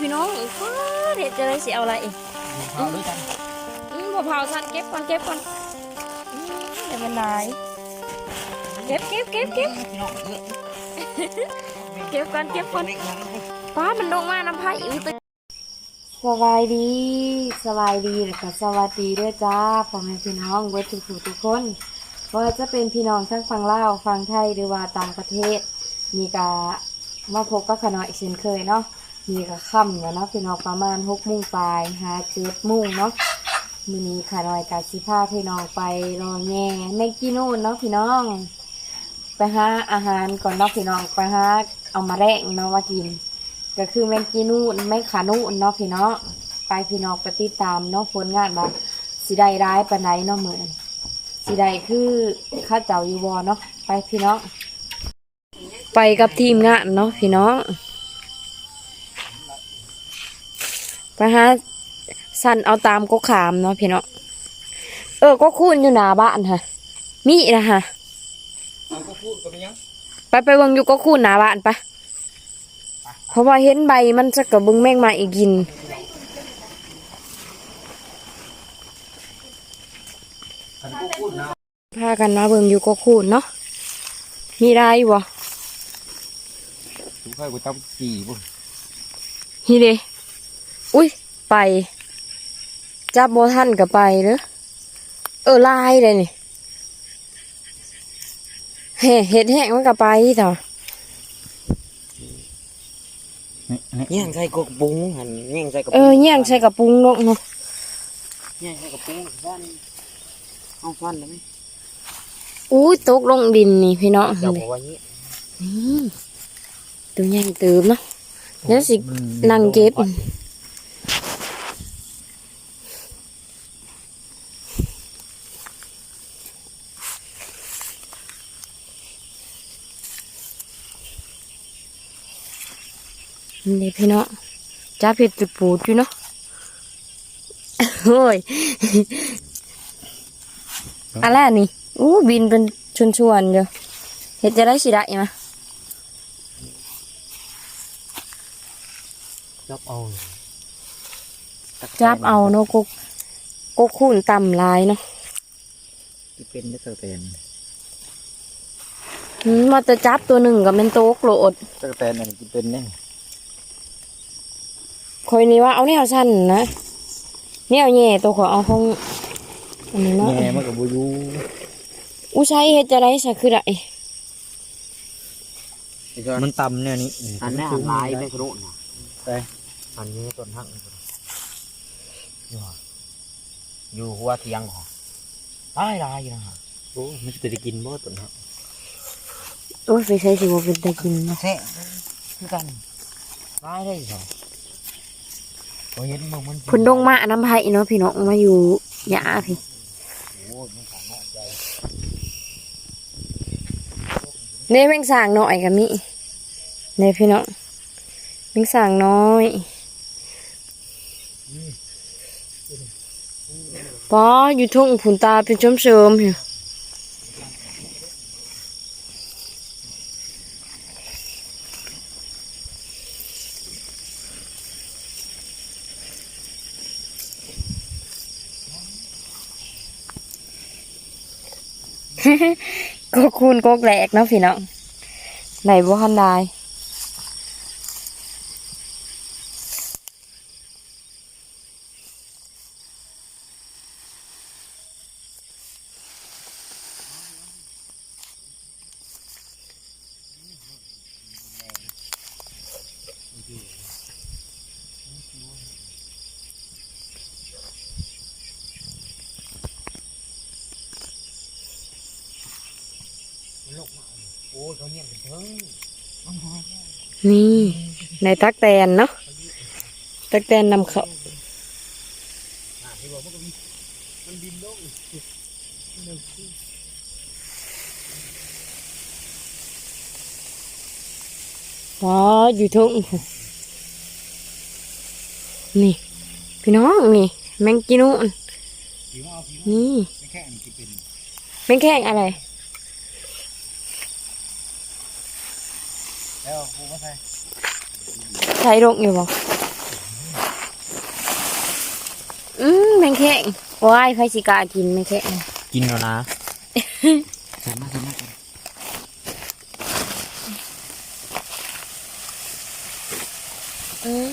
พี่น้องฟ้าเด็ดจะได้สิเอาอะไรอีกเผาด้วยกันอืมพอเผาสันเก็บก่อนเก็บก่อนอืมเดี๋ยวมันได้เก็บเก็บเก็บเก็บพี่น้องเอ้ยเก็บก่อนเก็บก่อน เล็กน้อยฟ้ามันลงมาน้ำพายอุ้ยตึสบายดีสบายดีแล้วก็สวัสดีด้วยจ้าพ่อแม่พี่น้องเวททุกๆทุกคนว่าจะเป็นพี่น้องทั้งฝั่งลาวฝั่งไทยหรือว่าต่างประเทศ มีกามาพบกับขน้อยเช่นเคยเนาะ มีกะค่ำแล้วเนาะพี่น้องประมาณหกโมงปลายหาเจ็ดโมงเนาะมีนี้ขาน้อยกาสิพาพี่น้องไปรอแง่แม่กี้นู่นเนาะพี่น้อง ไปหาอาหารก่อนเนาะพี่น้องไปหาเอามาแรงเนาะมากิน ก็คือแมงกีนูนแมงขานู่นเนาะพี่น้องไปพี่น้องไปติดตามเนาะผลงานบ่าสิได้ร้ายปานใดเนาะเหมือนสิได้คือข้าเจ้าอยู่วอเนาะไปพี่น้องไปกับทีมงานเนาะพี่น้อง ไปหาสั่นเอาตามก็ขามเนาะพี่น้องเออก็คูนอยู่หน้าบ้านค่ะมีนะฮะเอาก็พูดกันไปยังไปไปเบิ่งอยู่ก็คูนหน้าบ้านไปะเพราะว่าเห็นใบมันจะกับเบิ่งแมงมาอีกกินขันก็พูดนะพากันมาเบิ่งอยู่ก็คูนเนาะมีได้อยู่บ่ทุกข้าวกูตั้งกี่บุนี่เด้ อุ้ยไป จับโบทันกับไปเด้อเออลายเลยนี่เฮ้เห็ดแห้งมันกับไปต่อแย่งใส่กระปุงหันแย่งใส่กระเอปุงอแย่งใส่กระปุงนกเนาะแย่งใส่กระปุงฟันเอาฟันได้ไหมอุ้ยตกลงดินนี่พี่น้องเจ้านี่บอกว่านี้นี่ตัวใหญ่เติมเนาะเดี๋ยวสินั่งเก็บ นี่พี่น้องจับเห็ดจุดปูดอยู่เนาะโอ้ยอะไรอันนี่อู้บินเป็นชวนๆเดียวเห็ดจะได้สิได้ไหมจับเอาจับเอาเนาะกกกกคูนต่ำหลายเนาะที่เป็นได้เตอร์แตนอืมมาจะจับตัวหนึ่งกับเป็นโต๊กโหลดเตอร์แตนอันนี้เป็นเนี่ย คอยนี่ว่าเอาแนวสั้นนะแนวแย่ตัวขอเอาของอันนี้เนาะแง่มันกับบูยูอู้ใช้เฮ็ดจะได้สักคือไรมันต่ำเนี่ยนี่อันนี้อันลายไม่กระโดดนะอันนี้ต้นหักอยู่อยู่หัวเทียงเหรอลายลายนะฮะโอ้มันจะไปกินบ่ต้นหักโอ้ยไปใช้สิว่าเป็นตะกินเนาะแท้คือกันลายได้เหรอพอ เห็นมันมันเพุ่นดงมาน้ำไผ่เนาะพี่น้องมาอยู่หยาพี่โอ้ยมันของนอกใจเน่แมงสางน้อยกับมิเน่พี่น้องแมงสางน้อยปออยู่ทุ่งผุนตาเป็นชมเสริมอยู่ ก็ คูณกกแหลกเนาะพี่น้องไหนบ่ทันได้ นี่ในตักแตนเนาะตักแตนนำเขาอ๋ออยู่ทุ่งนี่ พี่น้องนี่ แมงกินูนผิวเอาผิวนี่ไม่แค่อันที่เป็นแมงแข้งอะไร แล้วกูก็ใช่ใช้ลงอยู่บ่อืมแมงแข็งว้ายไฟสิกากินแมงแข็งกินแล้วนะสามารถทำได้อืม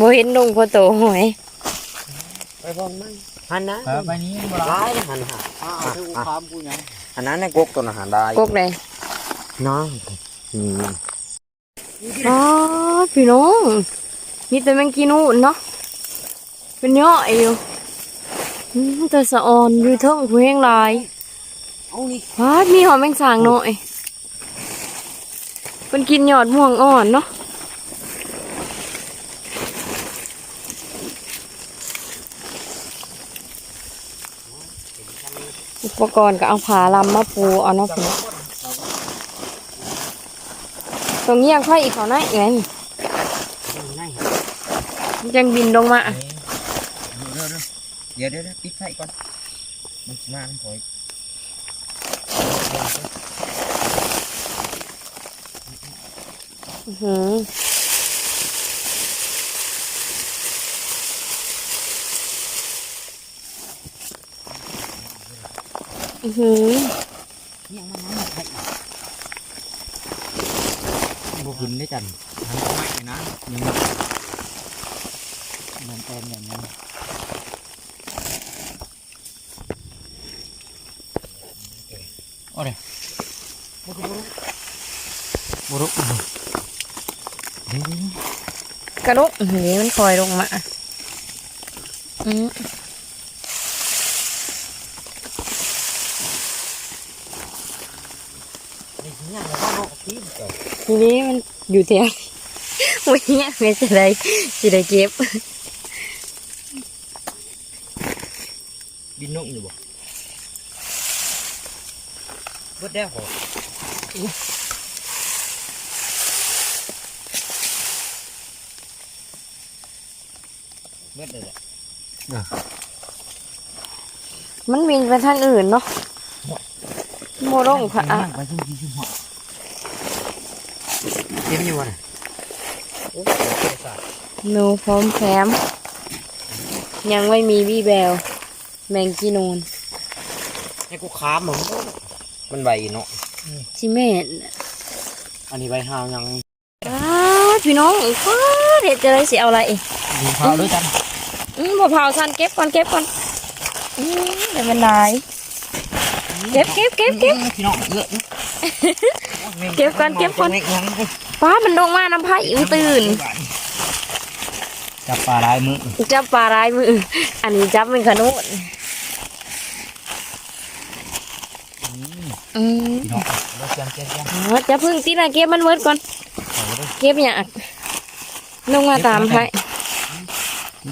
บเห็นลงพอโตหวยไปบองมั่ง หันนะไปนี้บ่ร้ายนะหันหาอ้าวที่กูคามกูยังอันนั้นในกกตัวอาหารได้กกเลยน้องอืมอ๋อพี่น้องมีแต่แมงกีนูนเนาะเป็นย่อยอยู่อืมแต่สะออนอยู่เทิงผู้แห้งหลายเอานี่ว้าดมีหอมแมงสางหน่อยเป็นกินยอดม่วงอ่อนเนาะ ปกรณ์ก็เอาผาลำมาปูเอาเนาะพี่น้องตรงเงี้ยงไฟอีกเขาไหนไงนี่ง่ายมันจังบินลงมาเดี๋ยวเดี๋ยวปิดไฟก่อนมันสิมามันถอยอื้อ อือหือยังมันน้ำไผ่บ่ขึ้นได้จันหันเอาไม้นะยังบ่มันแตนอย่างนั้โอ้ยบ่รู้บ่รู้บ่รู้เดี๋ยกระดุกอื้อหือมันคอยลงมาอืม นี่ยังแล้วว่าโลกที่เก่า ทีนี้มันอยู่แถววันนี้แม่จะได้จะได้เก็บดินนกอยู่บ่เบิดแล้วเหรอเบิดเลยแหละมันบินไปทางอื่นเนาะโมลงค่ะอะไปชุ่มชุ่มหัว เต็มอยู่วะน่ะโอ้โหเจ๋งสัสหนูพร้อมแพมยังไม่มีวี่แววแมงกีนูนให้กูค้ามมึงมันใบเนาะจิเม่นอันนี้ใบหาวยังอ้าวพี่น้องฟ้าเด็ดจะได้สิเอาอะไรอีกดูข้าวด้วยกันอืมบ่เผาทันเก็บก่อนเก็บก่อนอืมเดี๋ยวมันลายเก็บเก็บเก็บเก็บพี่น้องเยอะ เก็บก่อนเก็บก่อนเก็บยังฟ้ามันลงมาน้ำพายอิ๋วตื่น จับปลาลายมือจับปลาลายมือ อันนี้จับเป็นขนุนอืมพี่น้องเราเก็บเก็บเก็บอ๋อจะพึ่งตีละเก็บมันเวิร์ดก่อนเอาเลยเก็บอยากลงมาตามไพ่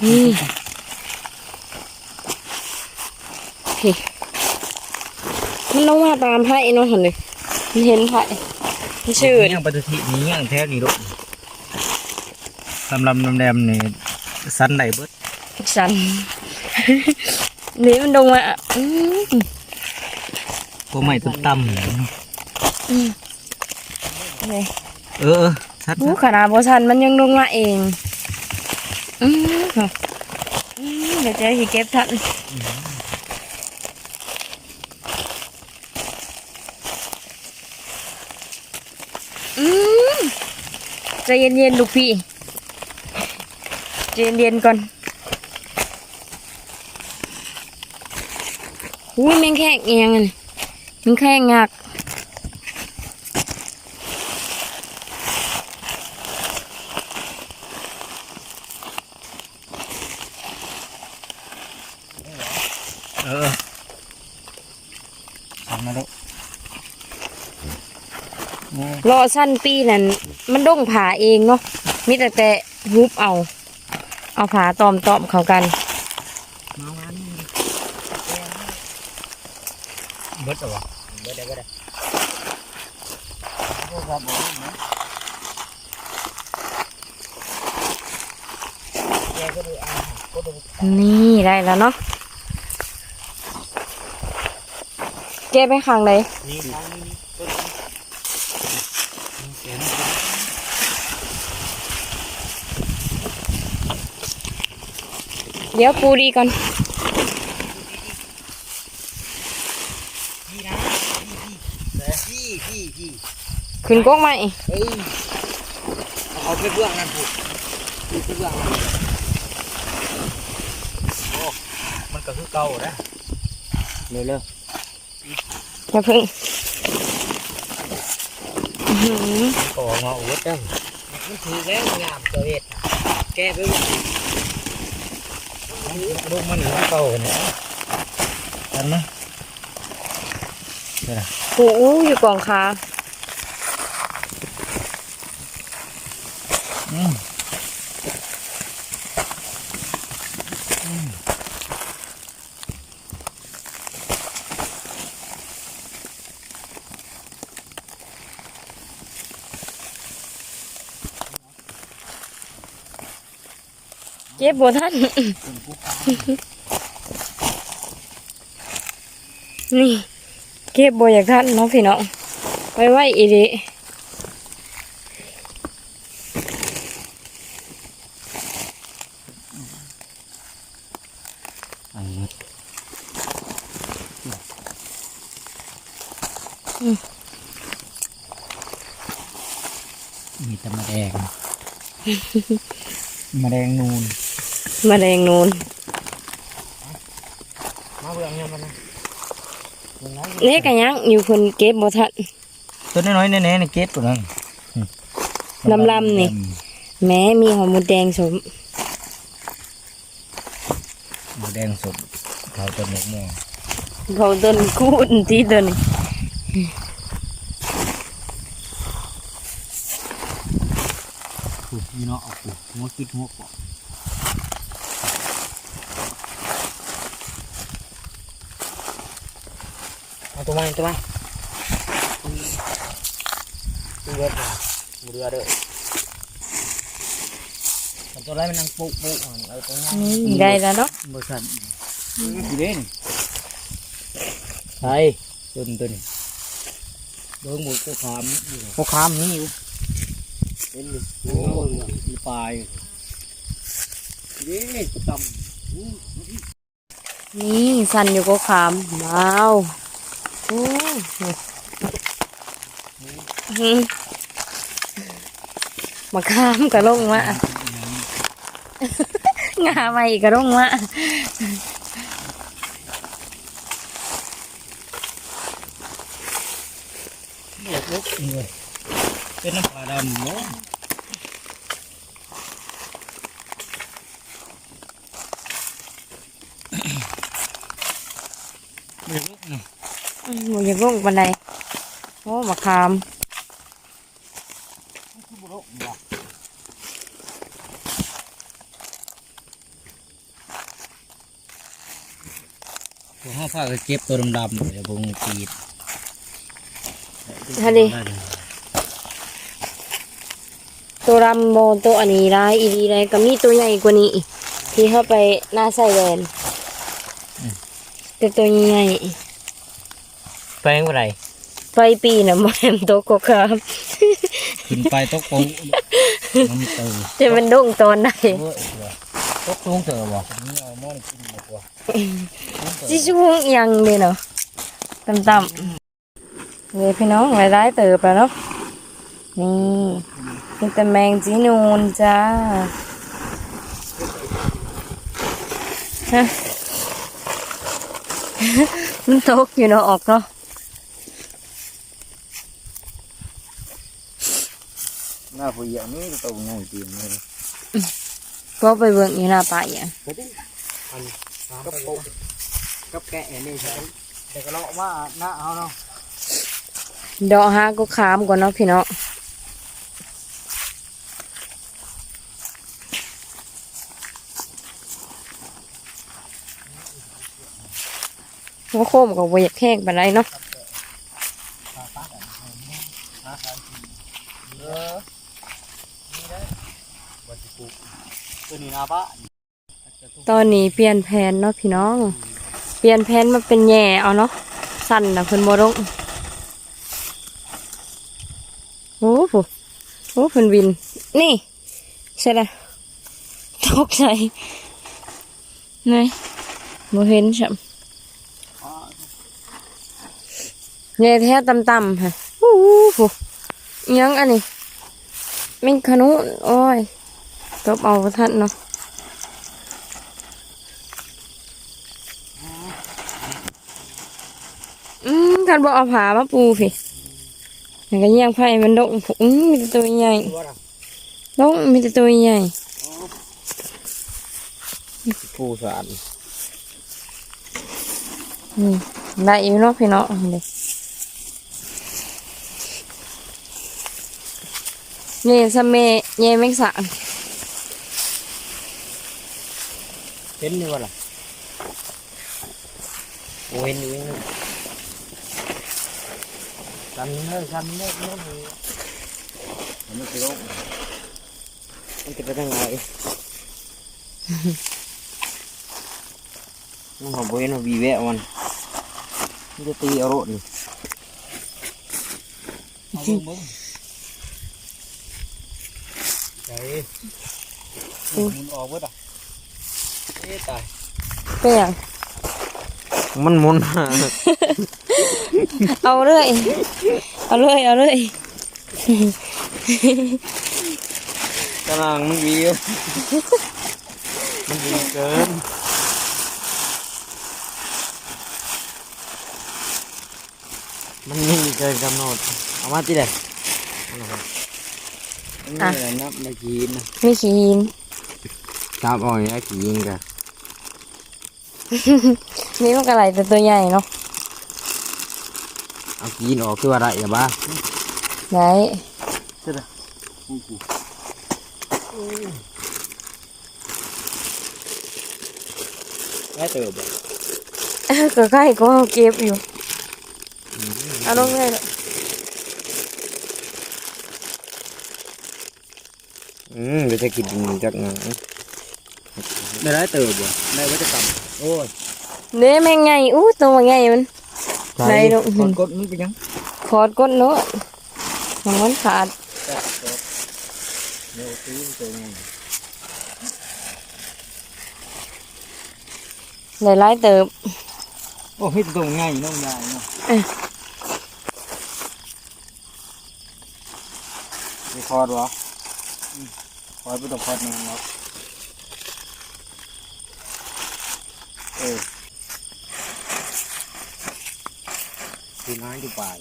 นี่โอเคมันลงมาตามไพ่เนาะเห็นเลย มันเห็นไพ่มันชื่อยังปฏิทินนี้ยังแท้นี่ลูกลำลำลำแดมนี่สันไหนเบิดสันนี่มันลงมาอืมพวกใหม่ตุ้มต่ำนี่เออเออสันอู้ขนาดบชันมันยังลงมาเองอืมค่ะอืมเดี๋ยวเจะสิเก็บทัน ใจเย็นๆลูกพี่ใจเย็นๆก่อนอุ้ยแมงแค่เอียงอันนี้แมงแค่งักเออสันมาลูกรอสั้นปีนั่น มันด้งผาเองเนาะมิแต่แต่ฮุบเอา เอาผาตอมตอมๆเข้ากันมาวันเบิดเหรอวะเบิดได้เบิดได้นี่ได้แล้วเนาะเก็บไปข้างเลยนี่ทางนี้นี่ต้นนี้เสียง เดี๋ยวปูดีก่อนพี่นะพี่พี่พี่ขึ้นกกไหมเอ้ยเอาไปเบื้องนั่นผูกไปเบื้องนั่นโอ้มันก็คือเก่านะเร็วเร็วอย่าเพึ่งอื้อหือๆก่องออุดเด้อมันถือแล้วงามตัวเอ็ดแก้ไปว่า ลูกมันเหนือเก่าเนี่ยกันนะปูอู้อยู่กองขาอืม เก็บบัวท่าน นี่ เก็บบัวอยากท่านเน้องพี่น้องไว้ไว้อีดีอันนี้มีแต่มะแดงมะแดงนูน มาแดงนูนมาเบื่อเงี้ยมันนะเบิ่งนะนี่กันยังอยู่คนเก็บบัวท่านตัวน้อยๆแน่ๆในเกตตัวนั้นลำๆนี่แม้มีหอมหมูแดงสมหมูแดงสดเขาตัวหมกม่วงเขาต้นคูนที่ต้นนี้ถูกยี่เนาะเอาถูกหัวคิดหัวกว่าเอา ตัวมาตัวมาตัวเรือเรือเด้อเอาตัวไรมันนั่งปุ๊กปุ๊กอ่อนเอาตัวนั้นนี่ได้แล้วเนาะบริษัทกี่เด่นใช่ตัวนี้ตัวนี้เบิ้งหมดก็ขามก็ขามนี่อยู่เป็นโอ้มีปลายเด้ตัวต่นี่สันอยู่ก็ขามว้าวโอ้อื มมาข้ามกระลงมางาใหม่กระลงมาำลูกลูกเลยเป็นน้ำปลาดำเนาะลูกลูกนี่อืม หมูอยากลงปันไดโอ้มาขามผมห้าฟ้าก็เก็บตัวดำๆเดี๋ยวผมตีดฮะดิตัวรำโมตัวอันนี้ได้อีดีได้ก็มีตัวใหญ่กว่านี้อีกที่เข้าไปหน้าใส่แดนแต่ตัวใหญ่ แป้งอะไรไฟปีนะแมนตัวก็ครับ ขึ้นไปตกปูมันเตอจะเป็นดงตอนไหนเว้ยตกสูงเตอะบ่นี่เอาหม้อนี่กินหมดว่ะจิช่วงยังเลยเนาะต่ำๆเลยพี่น้องรายได้เติบแล้วเนาะนี่มีแต่แมงจีนูนจ้าฮะ มันตกอยู่เนาะออกเนาะ หน้าผู้ใหญ่นี่ตัวง่ายจริงเลยก็ไปเบิ่งอยู่หน้าป่าอย่างกับปูกับแกะนี่ใช่แต่ก็เลาะว่าหน้าเอาเนาะดอกฮาก็ขามก่อนเนาะพี่เนาะหัวโคมกับเวียกแห้งปานใดเนาะ เออนี่ได้วันที่ปู ตัวนี้นาปะตอนนี้เปลี่ยนแผนเนาะพี่น้อง เปลี่ยนแผนมาเป็นแย่เอาเนาะสั่นนะเพิ่นบ่ลงโอ้โหโอ้เพิ่นวิน นี่ใช่ละตกใจนี่บ่เห็นฉันเนี่แท้ต่ำๆค่ะอู้หูอิหยังอันนี้ม่งขนุนโอ้ย บเอาบ่ทันเนาะอืมคันบ่เอาผามาปูพี่มันก็เยี่ยงไผ่มันดงอืมมีแต่ตัวใหญ่ตัวละดงมีแต่ตัวใหญ่ผู้สารนี่ได้อยู่เนาะพี่เนาะเด็นี่สะเมเยแมงสะ เห็นนี่วะล่ะโอ้เห็นอยู่เองเลยสันเลยสันเลยโน้นเลยมัน ไม่เคยลงมันจะไปทางไหนมันของโบเห็นว่าวีแวะมันมันจะตีเอารถนี่เอาเบิ่งเบิ่งใจหมุนออกเบิดอะเอ๊ะตายเป็นอย่างมันมุนเอาเลยเอาเลยเอาเลยกำลังมันวีมันวีเกินมันมีเกินกำหนดเอามาที่ไหนนี่แหละนับมากินนะไม่ขีหินครับอ่อยไอ้ขี่ยิงกัน นี่มันกระไรแต่ตัวใหญ่เนาะเอาขี่ยิงออกคือว่าไรอย่าบ้าไหนได้เติบอะก็ใกล้ก็เอาเก็บอยู่เอาลงเลยเนาะอืมเดี๋ยวจะกินจากหนัง ได้ได้เติบอะได้ไว้จะกลับโอ้ยเด้แม่งไงอู้ตัวใหญ่มันไหนลูกกดกดมันเป็นยังขอดก้นเนาะของมันขาดเดี๋ยวตีนตัวไงหลายๆเติบโอ้ยตัวง่ายน้องยายเนาะเอ้ยมีคอร์ดวะอืมคอร์ดไม่ต้องคอร์ดมันเนาะ เออคือน้อยที่ปลาย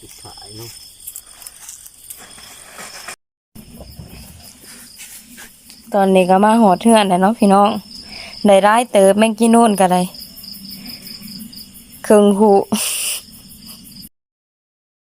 ติดขายเนาะตอนนี้ก็มาหอดเทือนแล้วเนาะพี่น้อง ได้ร้ายเติบแม่งกินนู่นกันเลยครึ่งหู